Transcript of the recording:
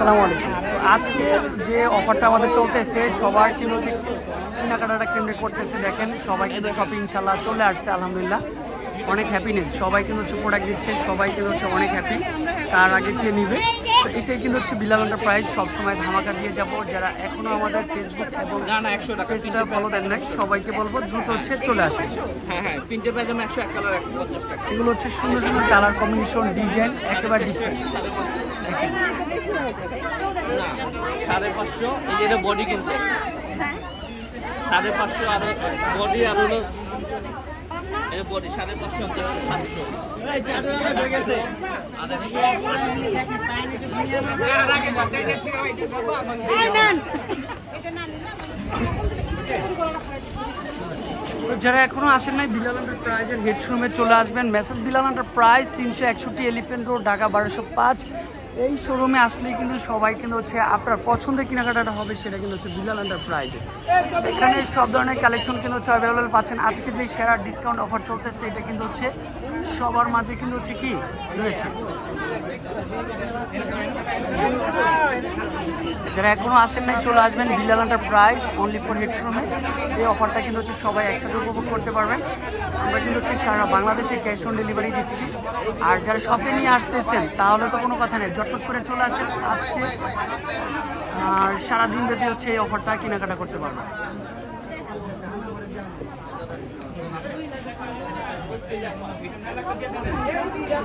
আসসালামু আলাইকুম। তো আজকে যে অফারটা আমাদের চলতেছে সবাই কিন্তু হচ্ছে কেনাকাটাটা কেন্দ্রে করতেছে দেখেন সবাই কিন্তু শপিং ইনশাল্লাহ চলে আসছে আলহামদুলিল্লাহ। অনেক হ্যাপিনেস সবাই কিন্তু হচ্ছে প্রোডাক্ট দিচ্ছে সবাই কিন্তু হচ্ছে অনেক হ্যাপি তার আগে কে নিবে? তো এটাই কিন্তু হচ্ছে বিলাল প্রাইস সবসময় ধামাকা দিয়ে যাব। যারা এখনও আমাদের ফেসবুক এবং না না পেজটা ফলো দেন নাই সবাইকে বলব দ্রুত হচ্ছে চলে আসে। হ্যাঁ হ্যাঁ তিনটে পায়জামা একশো এক কালার একশো পঞ্চাশ টাকা। এগুলো হচ্ছে সুন্দর সুন্দর কালার কম্বিনেশন ডিজাইন একেবারে ডিফারেন্ট না সাড়ে পাঁচশো এই যে বডি কিন্তু। সাড়ে পাঁচশো আর বডি আর হলো এটা বডি সাড়ে পাঁচশো সাতশো। তো যারা এখনও আসেন নাই বিলাল প্রাইজের হেডশোরুমে চলে আসবেন। মেসেজ বিলাল প্রাইস তিনশো একষট্টি এলিফেন্ট রোড ঢাকা বারোশো পাঁচ। এই শোরুমে আসলেই কিন্তু সবাই কিন্তু হচ্ছে আপনার পছন্দের কেনাকাটাটা হবে সেটা কিন্তু হচ্ছে বিলাল প্রাইজে এখানে সব ধরনের কালেকশন কিন্তু হচ্ছে অ্যাভেলেবল পাচ্ছেন। আজকে যে সেরা ডিসকাউন্ট অফার চলতেছে, এটা কিন্তু হচ্ছে সবার মাঝে কিন্তু হচ্ছে কি? রয়েছে। যারা এখনও আসেন নাই, চলে আসবেন। বিলাল প্রাইস অনলি ফর হেডশোরুমে এই অফারটা কিন্তু হচ্ছে সবাই একসাথে উপভোগ করতে পারবেন। আমরা কিন্তু হচ্ছে সারা বাংলাদেশে ক্যাশ অন ডেলিভারি দিচ্ছি। আর যারা শপে নিয়ে আসতেছেন, তাহলে তো কোনো কথা নেই। ঝটপট করে চলে আসেন আজকে। আর সারাদিন ব্যাপী হচ্ছে এই অফারটা কেনাকাটা করতে পারবেন।